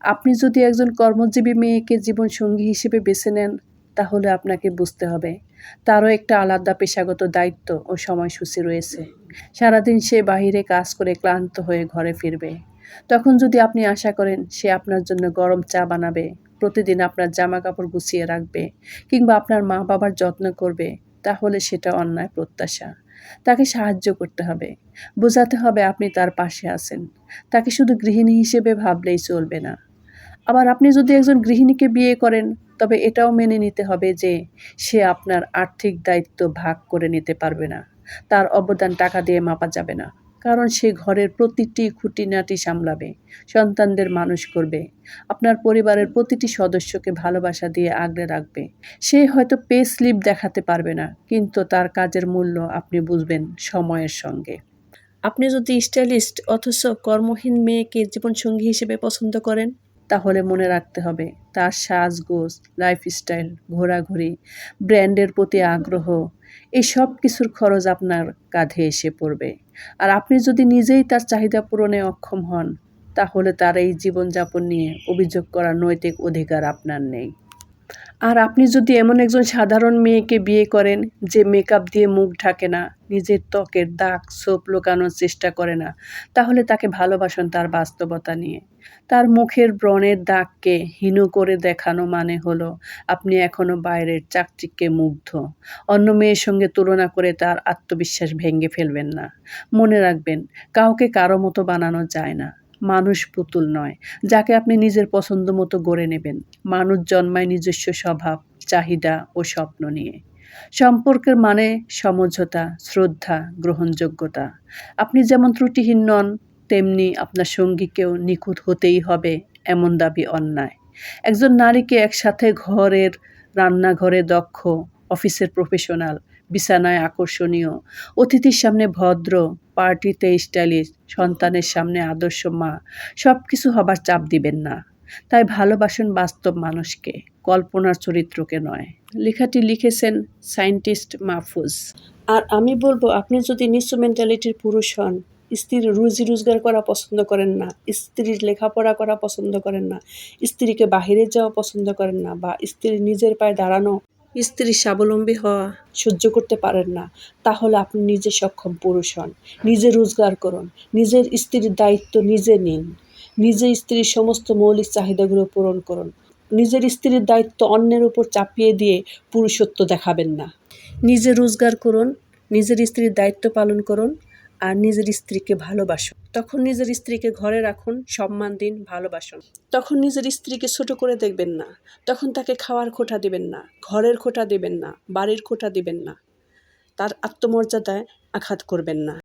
আপনি যদি একজন কর্মজীবী মেয়েকে জীবনসঙ্গী হিসেবে বেছে নেন, তাহলে আপনাকে বুঝতে হবে। তারও একটা আলাদা পেশাগত দায়িত্ব ও সময়সূচি রয়েছে। সারাদিন সে বাহিরে কাজ করে ক্লান্ত হয়ে ঘরে ফিরবে। তখন যদি আপনি আশা করেন সে আপনার জন্য গরম চা বানাবে, প্রতিদিন আপনার জামা কাপড় গুছিয়ে রাখবে কিংবা আপনার মা বাবার যত্ন করবে, তাহলে সেটা অন্যায় প্রত্যাশা। তাকে সাহায্য করতে হবে। বোঝাতে হবে আপনি তার পাশে আছেন। তাকে শুধু গৃহিণী হিসেবে ভাবলেই চলবে না। আবার আপনি যদি একজন গৃহিণীকে বিয়ে করেন, তবে এটাও মেনে নিতে হবে যে সে আপনার আর্থিক দায়িত্ব ভাগ করে নিতে পারবে না। তার অবদান টাকা দিয়ে মাপা যাবে না, কারণ সে ঘরের প্রতিটি খুঁটিনাটি সামলাবে, সন্তানদের মানুষ করবে, আপনার পরিবারের প্রতিটি সদস্যকে ভালোবাসা দিয়ে আগলে রাখবে। সে হয়তো পে স্লিপ দেখাতে পারবে না, কিন্তু তার কাজের মূল্য আপনি বুঝবেন সময়ের সঙ্গে। আপনি যদি স্টাইলিস্ট অথচ কর্মহীন মেয়েকে জীবনসঙ্গী হিসেবে পছন্দ করেন তাহলে মনে রাখতে হবে, তার সাজগোজ লাইফস্টাইল ঘোরাঘুরি, ব্র্যান্ডের প্রতি আগ্রহ এই সব কিছুর খরচ আপনার কাঁধে এসে পড়বে। আর আপনি যদি নিজেই তার চাহিদা পূরণে অক্ষম হন, তাহলে তার এই জীবনযাপন নিয়ে অভিযোগ করার নৈতিক অধিকার আপনার নেই। আর আপনি যদি এমন একজন সাধারণ মেয়েকে বিয়ে করেন যে মেকআপ দিয়ে মুখ ঢাকে না, নিজের ত্বকের দাগ সোপ লুকানোর চেষ্টা করে না, তাহলে তাকে ভালোবাসুন তার বাস্তবতা নিয়ে। তার মুখের ব্রণের দাগকে হীন করে দেখানো মানে হলো, আপনি এখনও বাইরের চাকচিক্যে মুগ্ধ। অন্য মেয়ের সঙ্গে তুলনা করে তার আত্মবিশ্বাস ভেঙে ফেলবেন না। মনে রাখবেন, কাউকে কারও মতো বানানো যায় না। মানুষ পুতুল নয়, যাকে আপনি নিজের পছন্দ মতো গড়ে নেবেন। মানুষ জন্মায় নিজস্ব স্বভাব, চাহিদা ও স্বপ্ন নিয়ে। সম্পর্কের মানে সমঝোতা, শ্রদ্ধা, গ্রহণযোগ্যতা। আপনি যেমন ত্রুটিহীন নন, তেমনি আপনার সঙ্গীকেও নিখুঁত হতেই হবে এমন দাবি অন্যায়। একজন নারীকে একসাথে ঘরের রান্নাঘরে দক্ষ, অফিসের প্রফেশনাল বিছানায় আকর্ষণীয়। অতিথির সামনে ভদ্র, পার্টিতে স্টাইলিশ, সন্তানের সামনে আদর্শ মা। সব কিছু হবার চাপ দিবেন না। তাই ভালোবাসেন বাস্তব মানুষকে, কল্পনার চরিত্রকে নয়। লেখাটি লিখেছেন সায়েন্টিস্ট মাহফুজ। আর আমি বলব, আপনি যদি নিচু মেন্টালিটির পুরুষ হন, স্ত্রীর রুজি রোজগার করা পছন্দ করেন না, স্ত্রীর লেখাপড়া করা পছন্দ করেন না, স্ত্রীকে বাহিরে যাওয়া পছন্দ করেন না বা স্ত্রীর নিজের পায়ে দাঁড়ানো স্ত্রীর স্বাবলম্বী হওয়া সহ্য করতে পারেন না। তাহলে আপনি নিজে সক্ষম পুরুষ হন। নিজে রোজগার করুন। নিজের স্ত্রীর দায়িত্ব নিজে নিন। নিজে স্ত্রীর সমস্ত মৌলিক চাহিদাগুলো পূরণ করুন। নিজের স্ত্রীর দায়িত্ব অন্যের উপর চাপিয়ে দিয়ে পুরুষত্ব দেখাবেন না। নিজে রোজগার করুন। নিজের স্ত্রীর দায়িত্ব পালন করুন। আর নিজের স্ত্রীকে ভালোবাসুন তখন নিজের স্ত্রীকে ঘরে রাখুন, সম্মান দিন, ভালোবাসুন। তখন নিজের স্ত্রীকে ছোট করে দেখবেন না। তখন তাকে খাওয়ার খোঁটা দিবেন না, ঘরের খোঁটা দেবেন না, বাড়ির খোঁটা দেবেন না। তার আত্মমর্যাদায় আঘাত করবেন না।